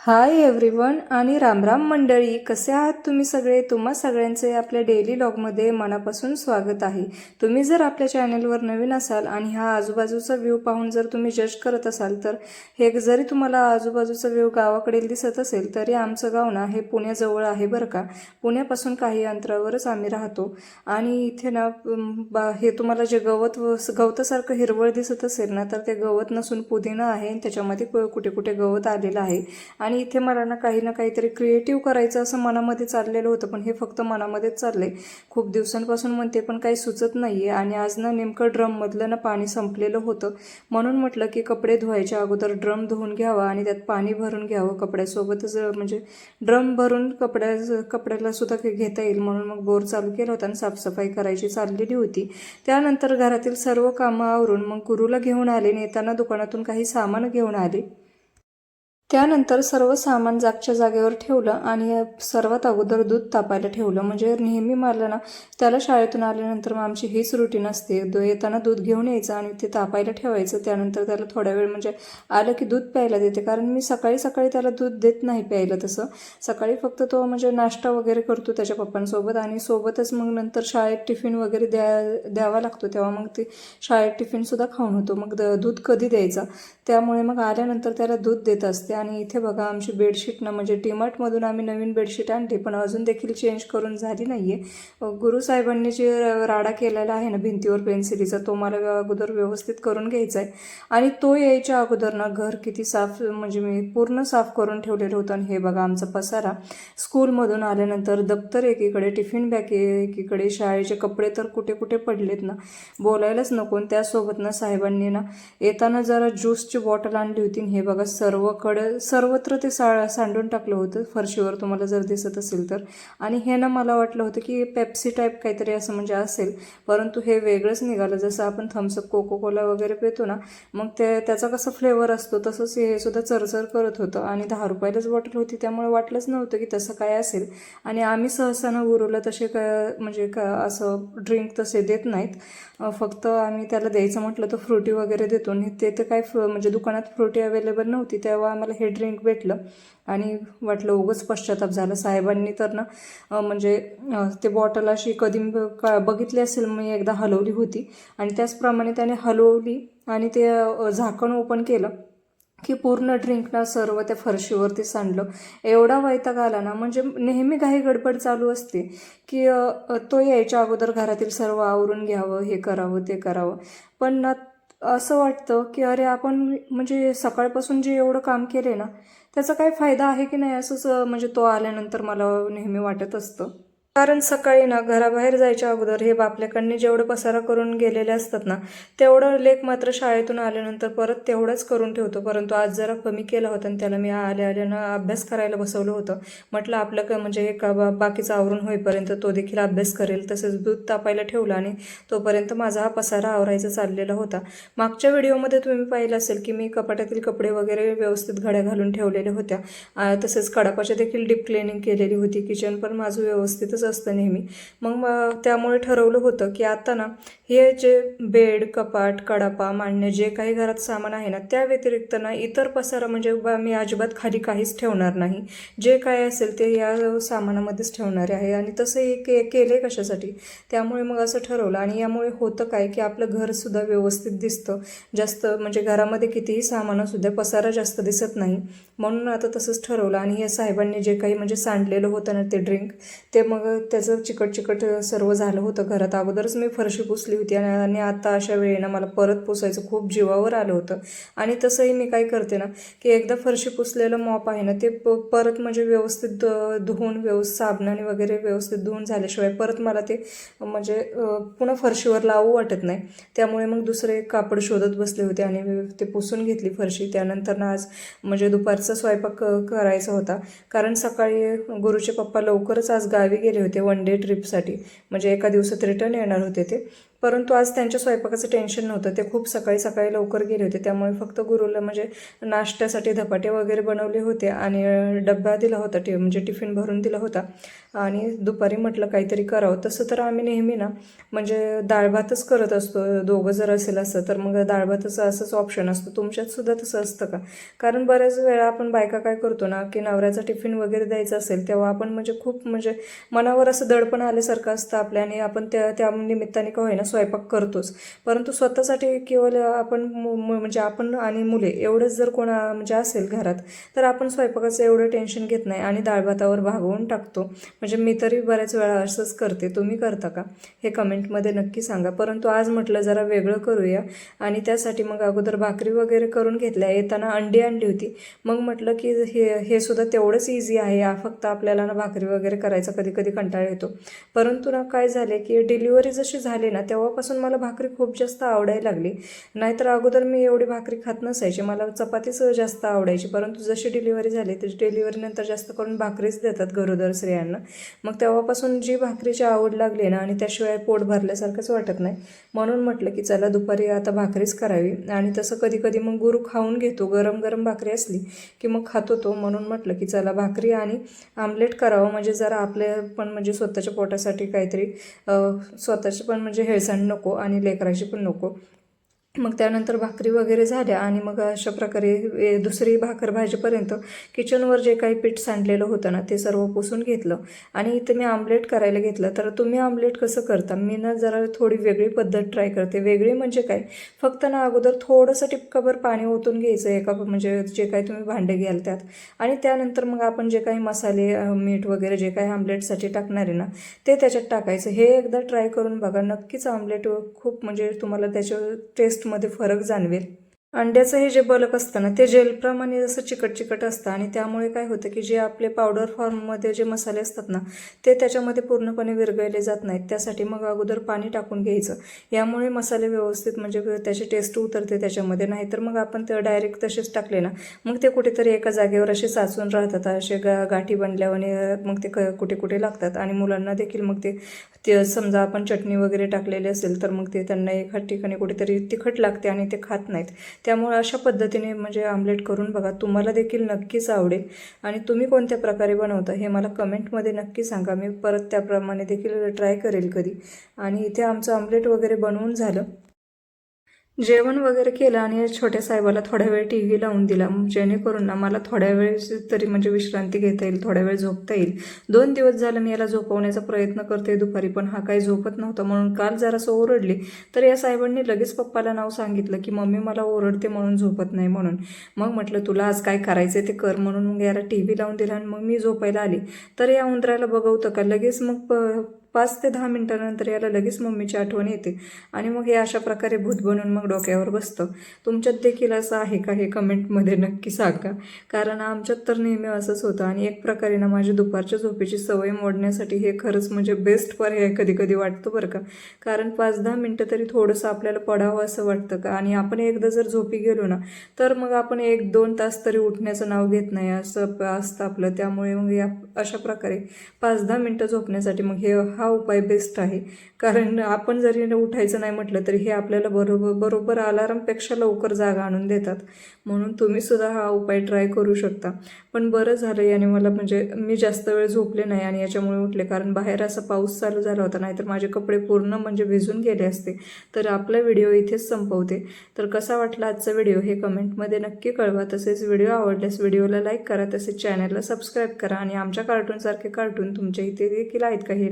Hi everyone आणि रामराम मंडळी कसे आहात तुम्ही सगळे? तुम्हा सगळ्यांचे आपल्या डेली लॉगमध्ये मनापासून स्वागत आहे. तुम्ही जर आपल्या चॅनेलवर नवीन असाल आणि हा आजूबाजूचा व्ह्यू पाहून जर तुम्ही जज करत असाल तर हे जरी तुम्हाला आजूबाजूचा व्ह्यू गावाकडील दिसत असेल तरी आमचं गाव ना हे पुण्याजवळ आहे बरं का? पुण्यापासून काही अंतरावरच आम्ही राहतो. आणि इथे ना बा हे तुम्हाला जे गवत व गवतासारखं हिरवळ दिसत असेल ना तर ते गवत नसून पुदिना आहे आणि त्याच्यामध्ये कुठे कुठे गवत आलेलं आहे. आणि इथे मला ना काही ना काहीतरी क्रिएटिव्ह करायचं असं मनामध्ये चाललेलं होतं पण हे फक्त मनामध्येच चाललंय. खूप दिवसांपासून म्हणते पण काही सुचत नाहीये आणि आज ना नेमकं ड्रममधलं ना पाणी संपलेलं होतं. म्हणून म्हटलं की कपडे धुवायच्या अगोदर ड्रम धुवून घ्यावा आणि त्यात पाणी भरून घ्यावं कपड्यासोबतच म्हणजे ड्रम भरून कपड्या कपड्याला सुद्धा घेता येईल म्हणून मग बोर चालू केला होता आणि साफसफाई करायची चाललेली होती. त्यानंतर घरातील सर्व कामं आवरून मग गुरुला घेऊन आले आणि येताना दुकानातून काही सामान घेऊन आले. त्यानंतर सर्व सामान जागच्या जागेवर ठेवलं आणि सर्वात अगोदर दूध तापायला ठेवलं. म्हणजे नेहमी मला ना त्याला शाळेतून आल्यानंतर मग आमची हीच रुटीन असते. दो येताना दूध घेऊन यायचं आणि ते तापायला ठेवायचं. त्यानंतर त्याला थोड्या वेळ म्हणजे आलं की दूध प्यायला देते. कारण मी सकाळी सकाळी त्याला दूध देत नाही प्यायला तसं. सकाळी फक्त तो म्हणजे नाश्ता वगैरे करतो त्याच्या पप्पांसोबत आणि सोबतच मग नंतर शाळेत टिफिन वगैरे द्या द्यावा लागतो. तेव्हा मग ते शाळेत टिफिनसुद्धा खाऊन होतो. मग द- दूध कधी द्यायचा? त्यामुळे मग आल्यानंतर त्याला दूध देत असते. आणि इथे बघा आमची बेडशीट ना म्हणजे टीमार्टमधून आम्ही नवीन बेडशीट आणली पण अजून देखील चेंज करून झाली नाही आहे गुरुसाहेबांनी जे राडा केलेला आहे ना भिंतीवर पेन्सिलीचा तो मला अगोदर व्यवस्थित करून घ्यायचा आहे आणि तो यायच्या अगोदर ना घर किती साफ म्हणजे मी पूर्ण साफ करून ठेवलेलं होतं आणि हे बघा आमचा पसारा. स्कूलमधून आल्यानंतर दप्तर एकीकडे टिफिन बॅग एकीकडे शाळेचे कपडे तर कुठे कुठे पडलेत ना बोलायलाच नको. आणि त्यासोबत ना साहेबांनी ना येताना जरा ज्यूसची बॉटल आणली होती हे बघा सर्वकडे सर्वत्र ते सा सांडून टाकलं होतं. फरशीवर तुम्हाला जर दिसत असेल तर. आणि हे ना मला वाटलं होतं की पेप्सी टाईप काहीतरी असं म्हणजे असेल. परंतु हे वेगळंच निघालं. जसं आपण थम्सअप कोको कोला वगैरे पितो ना मग ते त्याचा कसं फ्लेवर असतो तसंच हे सुद्धा चरचर करत होतं. आणि दहा रुपयालाच बॉटल होती त्यामुळे वाटलंच नव्हतं की तसं काय असेल. आणि आम्ही सहसा न गुरुला तसे काय म्हणजे का असं ड्रिंक तसे देत नाहीत. फक्त आम्ही त्याला द्यायचं म्हटलं तर फ्रुटी वगैरे देतो. आणि ते तर काय म्हणजे दुकानात फ्रुटी अवेलेबल नव्हती तेव्हा आम्हाला हे ड्रिंक भेटलं. आणि वाटलं उगंच पश्चाताप झाला. साहेबांनी तर ना म्हणजे ते बॉटल अशी कधी ब- का- बघितली असेल मी एकदा हलवली होती. आणि त्याचप्रमाणे त्याने हलवली आणि ते झाकण ओपन केलं की पूर्ण ड्रिंकना सर्व त्या फरशीवरती सांडलं. एवढा वैताग आला ना म्हणजे नेहमी काही गडबड चालू असते की तो यायच्या अगोदर घरातील सर्व आवरून घ्यावं हे करावं ते करावं. पण ना असं वाटतं की अरे आपण म्हणजे सकाळपासून जे एवढं काम केले ना त्याचा काय फायदा आहे की नाही असंच म्हणजे तो आल्यानंतर मला नेहमी वाटत असतं. कारण सकाळी ना घराबाहेर जायच्या अगोदर हे बापल्याकडनी जेवढं पसारा करून गेलेले असतात ना तेवढं लेख मात्र शाळेतून आल्यानंतर परत तेवढंच करून ठेवतो. परंतु आज जरा कमी केलं होतं आणि त्याला मी आल्या आल्यानं अभ्यास करायला बसवलं होतं. म्हटलं आपलं का म्हणजे हे का बा- बाकीचं आवरून होईपर्यंत तो देखील अभ्यास करेल. तसेच दूध तापायला ठेवलं आणि तोपर्यंत माझा हा पसारा आवरायचा चाललेला होता. मागच्या व्हिडिओमध्ये तुम्ही पाहिलं असेल की मी कपाटातील कपडे वगैरे व्यवस्थित घड्या घालून ठेवलेल्या होत्या. तसेच कडापाच्या देखील डीप क्लिनिंग केलेली होती. किचन पण माझं व्यवस्थितच असतं नेहमी. मग त्यामुळे ठरवलं होतं की आता ना हे जे बेड कपाट कडापा मांडणे जे काही घरात सामान आहे ना त्या व्यतिरिक्त ना इतर पसारा म्हणजे मी अजिबात खाली काहीच ठेवणार नाही. जे काय असेल ते या सामानामध्येच ठेवणारे आहे. आणि तसं हे के केले कशासाठी? त्यामुळे मग असं ठरवलं. आणि यामुळे होतं काय की आपलं घरसुद्धा व्यवस्थित दिसतं. जास्त म्हणजे घरामध्ये कितीही सामानंसुद्धा पसारा जास्त दिसत नाही. म्हणून आता तसंच ठरवलं. आणि या साहेबांनी जे काही म्हणजे सांडलेलं होतं ना ते ड्रिंक ते मग त्याचं चिकट चिकट सर्व झालं होतं घरात. अगोदरच मी फरशी पुसली होती आणि आणि आता अशा वेळेनं मला परत पुसायचं खूप जीवावर आलं होतं. आणि तसंही मी काय करते ना की एकदा फरशी पुसलेलं मॉप आहे ना ते प परत म्हणजे व्यवस्थित ध- धुवून व्यवस्थित साबणाने वगैरे व्यवस्थित धुवून झाल्याशिवाय परत मला ते म्हणजे पुन्हा फरशीवर लावू वाटत नाही. त्यामुळे मग दुसरे कापड शोधत बसले होते आणि ते पुसून घेतली फरशी. त्यानंतर ना आज म्हणजे दुपारचा स्वयंपाक क- करायचा होता. कारण सकाळी गुरुचे पप्पा लवकरच आज गावी गेले होते वन डे ट्रिपसाठी म्हणजे एका दिवसात रिटर्न येणार होते ते. परंतु आज त्यांच्या स्वयंपाकाचं टेन्शन नव्हतं. ते खूप सकाळी सकाळी लवकर गेले होते. त्यामुळे फक्त गुरुला म्हणजे नाश्त्यासाठी धपाटे वगैरे बनवले होते आणि डब्बा दिला होता टि म्हणजे टिफिन भरून दिला होता. आणि दुपारी म्हटलं काहीतरी करावं. तसं तर आम्ही नेहमी ना म्हणजे डाळ भातच करत असतो. दोघं जर असेल असं तर मग डाळ भातचं असंच ऑप्शन असतो. तुमच्यात सुद्धा तसं असतं का? कारण बऱ्याच वेळा आपण बायका काय करतो ना की नवऱ्याचा टिफिन वगैरे द्यायचा असेल तेव्हा आपण म्हणजे खूप म्हणजे मनावर असं दडपण आल्यासारखं असतं आपल्या आणि आपण त्या त्या निमित्ताने का होईना स्वयंपाक करतोच. परंतु स्वतःसाठी केवळ आपण मु- म्हणजे आपण आणि मुले एवढंच जर कोणा म्हणजे असेल घरात तर आपण स्वयंपाकाचं एवढं टेन्शन घेत नाही आणि डाळ भातावर भागवून टाकतो. म्हणजे मी तरी बऱ्याच वेळा असंच करते. तुम्ही करता का? हे कमेंटमध्ये नक्की सांगा. परंतु आज म्हटलं जरा वेगळं करूया. आणि त्यासाठी मग अगोदर भाकरी वगैरे करून घेतल्या. येताना अंडी आणली होती. मग म्हटलं की हे हे सुद्धा तेवढंच इझी आहे. आ- फक्त आपल्याला ना भाकरी वगैरे करायचा कधी कधी कंटाळा येतो. परंतु ना काय झाले की डिलिव्हरी जशी झाली ना तेव्हापासून मला भाकरी खूप जास्त आवडायला लागली. नाहीतर अगोदर मी एवढी भाकरी खात नसायची. मला चपातीच जास्त आवडायची. परंतु जशी डिलिव्हरी झाली तशी डिलिव्हरीनंतर जास्त करून भाकरीच देतात गरोदर स्त्रियांना. मग तेव्हापासून जी भाकरीची आवड लागली ना आणि त्याशिवाय पोट भरल्यासारखंच वाटत नाही म्हणून म्हटलं की चला दुपारी आता भाकरीच करावी. आणि तसं कधी कधी मग गुरु खाऊन घेतो. गरम गरम भाकरी असली की मग खातो तो. म्हणून म्हटलं की चला भाकरी आणि आमलेट करावं. म्हणजे जरा आपल्या पण म्हणजे स्वतःच्या पोटासाठी काहीतरी स्वतःचे पण म्हणजे सण नको आणि लेकराशी पण नको. मग त्यानंतर भाकरी वगैरे झाल्या आणि मग अशा प्रकारे ए, दुसरी भाकर भाजीपर्यंत किचनवर जे काही पीठ सांडलेलं होतं ना ते सर्व पुसून घेतलं. आणि इथं मी आमलेट करायला घेतलं. तर तुम्ही आमलेट कसं करता? मी ना जरा थोडी वेगळी पद्धत ट्राय करते. वेगळी म्हणजे काय? फक्त ना अगोदर थोडंसं टिपकाभर पाणी ओतून घ्यायचं एका म्हणजे जे काही तुम्ही भांडे घ्याल त्यात आणि त्यानंतर मग आपण जे काही मसाले मीठ वगैरे जे काही आमलेटसाठी टाकणार आहे ना ते त्याच्यात टाकायचं. हे एकदा ट्राय करून बघा. नक्कीच आमलेट खूप म्हणजे तुम्हाला त्याच्या टेस्टमध्ये फरक जाणवेल. अंड्याचं हे जे बलक असतं ना ते जेलप्रमाणे जसं चिकट चिकट असतं आणि त्यामुळे काय होतं की जे आपले पावडर फॉर्ममध्ये जे मसाले असतात ना ते त्याच्यामध्ये पूर्णपणे विरघळले जात नाहीत. त्यासाठी मग अगोदर पाणी टाकून घ्यायचं. यामुळे मसाले व्यवस्थित म्हणजे त्याची टेस्ट उतरते त्याच्यामध्ये. नाहीतर मग आपण ते डायरेक्ट तसेच टाकले ना मग ते कुठेतरी एका जागेवर असे साचून राहतात असे गा गाठी बनल्यावाने मग ते क कुठे कुठे लागतात. आणि मुलांना देखील मग ते ते समजा आपण चटणी वगैरे टाकलेली असेल तर मग ते त्यांना एका ठिकाणी कुठेतरी तिखट लागते आणि ते खात नाहीत. त्यामुळे अशा पद्धतीने म्हणजे आमलेट करून बघा. तुम्हाला देखील नक्कीच आवडेल. आणि तुम्ही कोणत्या प्रकारे बनवता हे मला कमेंटमध्ये नक्की सांगा. मी परत त्याप्रमाणे देखील ट्राय करेल कधी. आणि इथे आमचं आमलेट वगैरे बनवून झालं. जेवण वगैरे केलं आणि छोट्या साहेबाला थोड्या वेळ टी व्ही लावून दिला. जेणेकरून ना मला थोड्या वेळ तरी म्हणजे विश्रांती घेता येईल थोड्या वेळ झोपता येईल. दोन दिवस झालं मी याला झोपवण्याचा प्रयत्न करते दुपारी पण हा काही झोपत नव्हता. म्हणून काल जरासं ओरडली. तर या साहेबांनी लगेच पप्पाला नाव सांगितलं की मम्मी मला ओरडते म्हणून झोपत नाही म्हणून. मग म्हटलं तुला आज काय करायचं ते कर. म्हणून मग याला टी व्ही लावून दिला आणि मग मी झोपायला आली. तर या उंदराला बघवतं का लगेच मग प पाच ते दहा मिनटानंतर याला लगेच मम्मीची आठवण येते. आणि मग हे अशा प्रकारे भूत बनून मग डोक्यावर बसतं. तुमच्यात देखील असं आहे का हे कमेंटमध्ये नक्की सांगा. कारण आमच्यात तर नेहमी असंच होतं. आणि एक प्रकारे ना माझी दुपारच्या झोपेची सवय मोडण्यासाठी हे खरंच म्हणजे बेस्ट पर्याय कधी कधी वाटतो बरं का. कारण पाच दहा मिनटं तरी थोडंसं आपल्याला पडावं असं वाटतं का? आणि आपण एकदा जर झोपी गेलो ना तर मग आपण एक दोन तास तरी उठण्याचं नाव घेत नाही असं असतं आपलं. त्यामुळे मग या अशा प्रकारे पाच दहा मिनटं झोपण्यासाठी मग हे हा हा उपाय बेस्ट आहे. कारण आपण जरी उठायचं नाही म्हटलं तरी हे आपल्याला बरोबर बरोबर अलारामपेक्षा लवकर जागा आणून देतात. म्हणून तुम्ही सुद्धा हा उपाय ट्राय करू शकता. पण बरं झालं याने मला म्हणजे मी जास्त वेळ झोपले नाही आणि याच्यामुळे उठले. कारण बाहेर असा पाऊस चालू झाला होता नाहीतर माझे कपडे पूर्ण म्हणजे भिजून गेले असते. तर आपला व्हिडिओ इथेच संपवते. तर कसा वाटला आजचा व्हिडिओ हे कमेंटमध्ये नक्की कळवा. तसेच व्हिडिओ आवडल्यास व्हिडिओला लाईक करा. तसेच चॅनलला सबस्क्राईब करा. आणि आमच्या कार्टूनसारखे कार्टून तुमच्या इथे देखील आहेत काही